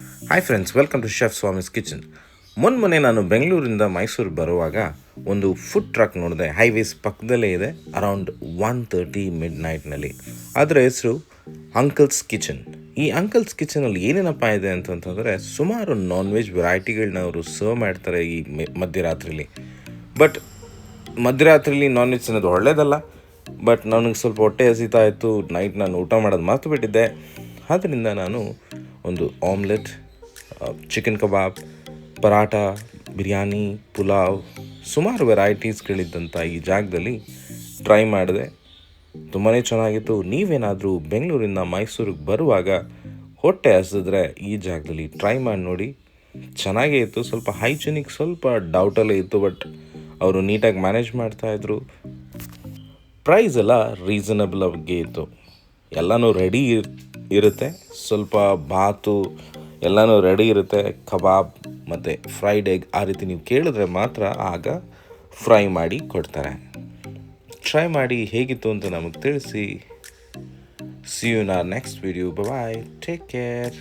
Hi friends welcome to chef Swamy's kitchen ಮೊನ್ನೆ ನಾನು ಬೆಂಗಳೂರಿಂದ ಮೈಸೂರು ಬರುವಾಗ ಒಂದು ಫುಡ್ ಟ್ರಕ್ ನೋಡಿದೆ. ಹೈವೇಸ್ ಪಕ್ಕದಲ್ಲೇ ಇದೆ ಅರೌಂಡ್ ಒನ್ ತರ್ಟಿ ಮಿಡ್ ನೈಟ್ನಲ್ಲಿ ಅದರ ಹೆಸರು ಅಂಕಲ್ಸ್ ಕಿಚನ್ ಈ ಅಂಕಲ್ಸ್ ಕಿಚನಲ್ಲಿ ಏನೇನಪ್ಪ ಇದೆ ಅಂತಂತಂದರೆ ಸುಮಾರು ನಾನ್ ವೆಜ್ ವೆರೈಟಿಗಳನ್ನ ಅವರು ಸರ್ವ್ ಮಾಡ್ತಾರೆ ಈ ಮಧ್ಯರಾತ್ರಿಲಿ. ಬಟ್ ಮಧ್ಯರಾತ್ರಿಲಿ ನಾನ್ ವೆಜ್ ಅನ್ನೋದು ಒಳ್ಳೇದಲ್ಲ. ಬಟ್ ನನಗೆ ಸ್ವಲ್ಪ ಹೊಟ್ಟೆ ಹಸಿತಾ ಇತ್ತು ನೈಟ್ ನಾನು ಊಟ ಮಾಡೋದು ಮರ್ತು ಬಿಟ್ಟಿದ್ದೆ. ಆದ್ದರಿಂದ ನಾನು ಒಂದು ಆಮ್ಲೆಟ್ ಚಿಕನ್ ಕಬಾಬ್ ಪರಾಟ ಬಿರಿಯಾನಿ, ಪುಲಾವ್, ಸುಮಾರು ವೆರೈಟೀಸ್ಗಳಿದ್ದಂಥ ಈ ಜಾಗದಲ್ಲಿ ಟ್ರೈ ಮಾಡಿದೆ. ತುಂಬಾ ಚೆನ್ನಾಗಿತ್ತು. ನೀವೇನಾದರೂ ಬೆಂಗಳೂರಿಂದ ಮೈಸೂರಿಗೆ ಬರುವಾಗ ಹೊಟ್ಟೆ ಹಸಿದ್ರೆ ಈ ಜಾಗದಲ್ಲಿ ಟ್ರೈ ಮಾಡಿ ನೋಡಿ. ಚೆನ್ನಾಗೇ ಇತ್ತು. ಸ್ವಲ್ಪ ಹೈಜಿನಿಕ್, ಸ್ವಲ್ಪ ಡೌಟಲ್ಲೇ ಇತ್ತು, ಬಟ್ ಅವರು ನೀಟಾಗಿ ಮ್ಯಾನೇಜ್ ಮಾಡ್ತಾಯಿದ್ರು ಪ್ರೈಸ್ ಎಲ್ಲ ರೀಸನಬಲ್ ಆಗಿ ಇತ್ತು. ಎಲ್ಲನೂ ರೆಡಿ ಇರುತ್ತೆ. ಸ್ವಲ್ಪ ಬಾತು ಎಲ್ಲನೂ ರೆಡಿ ಇರುತ್ತೆ. ಕಬಾಬ್ ಮತ್ತು ಫ್ರೈಡ್ ಎಗ್ ಆ ರೀತಿ ನೀವು ಕೇಳಿದ್ರೆ ಮಾತ್ರ ಆಗ ಫ್ರೈ ಮಾಡಿ ಕೊಡ್ತಾರೆ. ಟ್ರೈ ಮಾಡಿ ಹೇಗಿತ್ತು ಅಂತ ನಮಗೆ ತಿಳಿಸಿ. See you in our next video bye take care